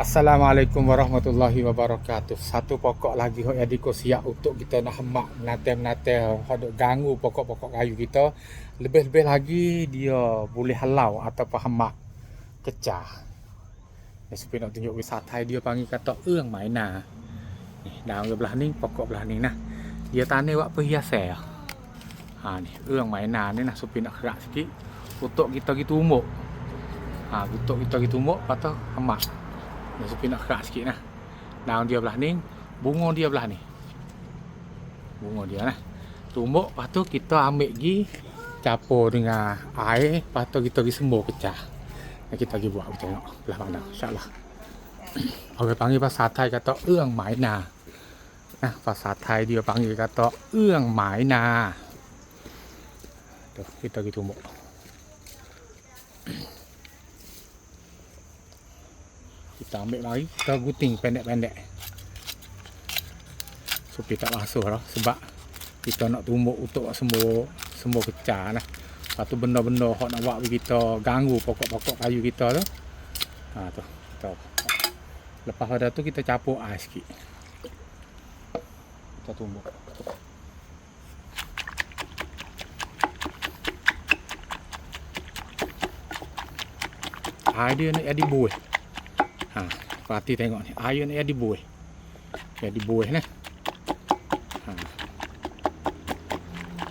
Assalamualaikum warahmatullahi wabarakatuh. Satu pokok lagi hok jadi ko siap untuk kita nak hemak menate-menate hok ganggu pokok-pokok kayu kita. Lebih-lebih lagi dia boleh halau atau hemak kecah. Ni supaya nak tunjuk wisata dia panggil kata eung maina. Ni daun belah ni, pokok belah ni nah. Dia tanah buat perhiasan. Ha ni eung maina ni nah supaya nak gerak sikit untuk kita gitu umuk. Ha untuk kita gitu umuk patut hemak. Supaya nak kerak sikit lah. Daun dia belah ni Bunga dia belah ni. Bunga dia lah. Tumbuk Lepas tu kita ambil gi Capur dengan air Lepas tu kita pergi sembur kecah Dan kita pergi buat Kita tengok belah mana InsyaAllah. Orang panggil pasal Thai kata Eung mai na. Nah, pasal Thai dia panggil kata Eung mai na. Tu, kita pergi tumbuk kita ambil lagi kita gunting pendek-pendek. Supaya tak basuh lah sebab kita nak tumbuk untuk sembuh sembuh kecah lah. Lepas tu benda-benda yang nak buat kita ganggu pokok-pokok kayu kita tu. Ha tu. Kita lepas pada tu kita capur air sikit. Kita tumbuk. Air dia ni ada buih Ha, Fatih tengok ni. Air ni ada buih. Ada buih ni. Ha.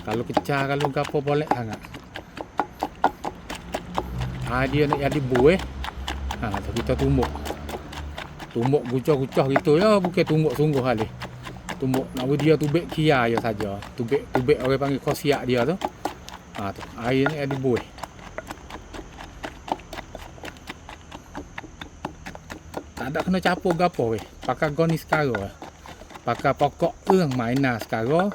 Kalau kecah kalau gapo boleh sangat. Dia nak ada buih. Ha, so kita tumbuk. Tumbuk gucah-gucah gitu ya, bukan tumbuk sungguh kali. Tumbuk nak dia tubik kia ya saja. Tubik tubik orang panggil kosiak dia tu. Ha tu. Air ni ada buih. Tak ada kena capur gapo weh. Pakai goni sekarang weh. Pakai pokok eung maina sekarang.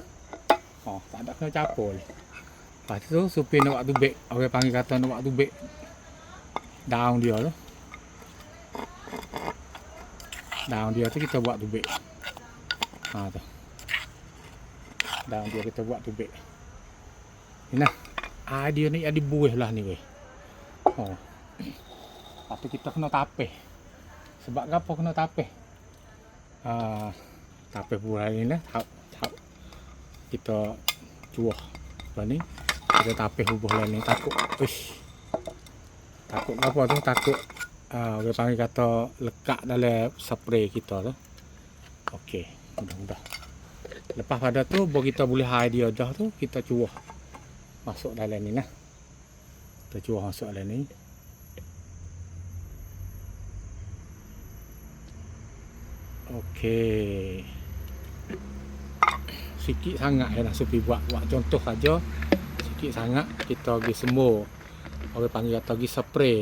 Oh, tak ada kena capur. Lepas tu supaya nak buat tubik. Orang panggil kata nak buat tubik. Daun dia tu. Daun dia tu kita buat tubik. Ha tu. Daun dia kita buat tubik. Nah. Ah dia ni ada buih lah ni weh. Oh. Tapi kita kena tapih sebab apa kena tapih. Uh, tapih pula ni lah. Tap, tap. kita cuah. Lepas ni kita tapih lain ni. Takut uish takut apa tu? Takut uh, orang panggil kata lekat dalam spray kita tu. Ok mudah-mudah. Lepas pada tu baru kita boleh hide dia dah tu kita cuah. Masuk dalam ni lah. Kita cuah masuk dalam ni Okey. Sikit sangat ya lah Supi buat buat contoh saja. Sikit sangat kita pergi semua. Orang panggil kata pergi spray.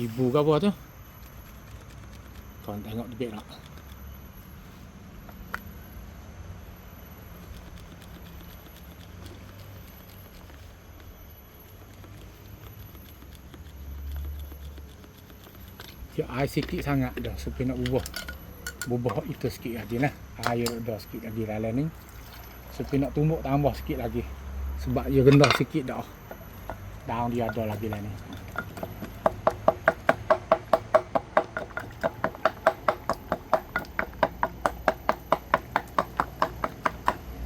Ibu ke apa tu? Tuan tengok debit tak? Ya, air sikit sangat dah supaya nak bubuh itu sikit lagi lah. Air dah sikit lagi dalam ni. Supaya nak tumbuk tambah sikit lagi. Sebab dia rendah sikit dah. Daun dia ada lagi lah ni.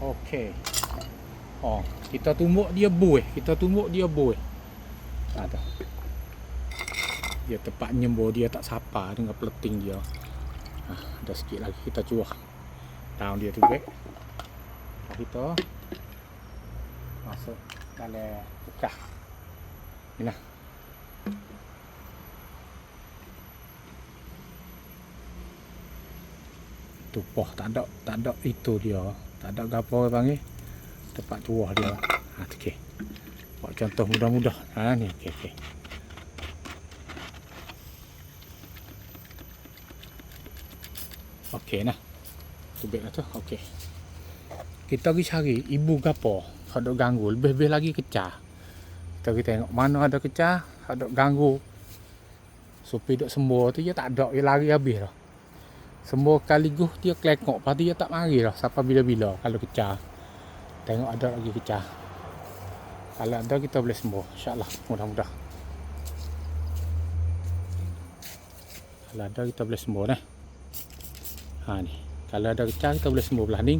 Okey. Oh, kita tumbuk dia buih, kita tumbuk dia buih. Ada. Dia tepat nyembur dia tak sapa dengan peleting dia ha, ada sikit lagi kita cuah. Daun dia tu baik kita. Masuk dalam bukah ni lah. Tupoh tak ada tak ada itu dia. Tak ada gapo panggil tempat cuah dia. Ha okey. Buat contoh mudah-mudah. Ha ni okey okey Okey nah. Tubik lah tu. Okey. Kita pergi cari ibu gapo. Ada ganggu. Lebih-lebih lagi kecah. Kita pergi tengok mana ada kecah. Ada ganggu. Supi duk sembuh tu dia tak ada. Dia lari habis lah. Sembuh kaligus dia kelekok. Lepas dia tak mari lah. Sampai bila-bila kalau kecah. Tengok ada lagi kecah. Kalau ada kita boleh sembuh. InsyaAllah. Mudah-mudah. Kalau ada kita boleh sembuh nah. Ha ni. Kalau ada kecah kita boleh sembuh belah ni.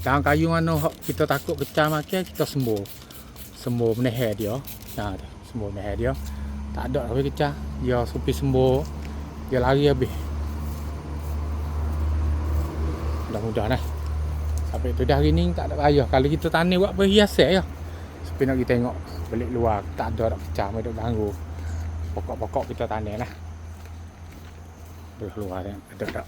Dalam kayu mana hok kita takut kecah makan kita sembuh. Sembuh meneher dia. Ha tu. Sembuh meneher dia. Tak ada apa kecah. Dia supi sembuh. Dia lari habis. Mudah-mudah nah. Sampai tu dah ringing tak ada payah. Kalau kita tanam buat perhiasan ya. Sepi nak kita tengok balik luar tak ada dak pecah duk ganggu. Pokok-pokok kita tanam lah. Belah luar ni ada tak.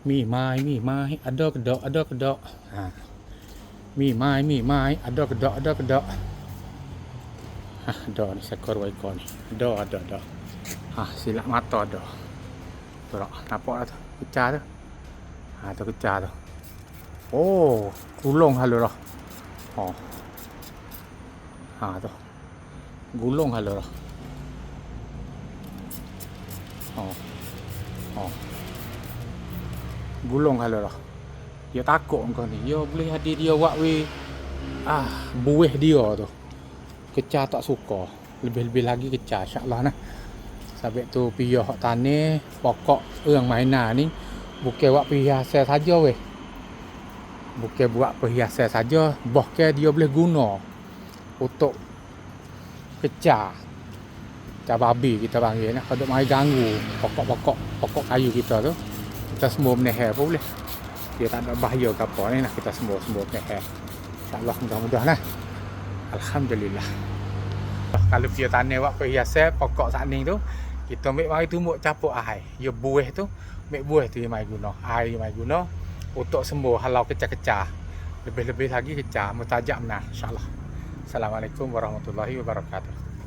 Mi mai mi mai ada kedok ada kedok. Ha. Mi mai mi mai ada kedok ada kedok. Ha, ada ni sekor ekor ni. Ada ada ada. Ha, silap mata ada. Tu tak nampak dah tu. Pecah tu. Ha, tu pecah tu. Oh, gulung halu dah. Oh. Ha tu. Gulung halu dah. Oh. Oh. Gulung halu dah. Dia takut kau ni. Dia boleh hadir dia buat ah buih dia tu. Kecah tak suka. Lebih-lebih lagi kecah insya-Allah nah. Sampai tu piyah hak tanah pokok yang mainan ni bukan buat perhiasan saja weh. Bukan buat perhiasan saja, bahkan dia boleh guna untuk pecah pecah babi kita panggil nak kalau mai ganggu pokok-pokok pokok kayu kita tu kita semua meneher pun boleh. Dia tak ada bahaya ke apa ni nak kita semua semua meneher insyaAllah mudah-mudah lah Alhamdulillah. Kalau dia tanam buat perhiasan pokok saat ni tu kita ambil mari tumbuk capuk air. Dia buih tu. Ambil buih tu dia mai guna. Air dia mai guna. Untuk sembuh halau kecah-kecah. Lebih-lebih lagi kecah mutajab nah insyaallah. Assalamualaikum warahmatullahi wabarakatuh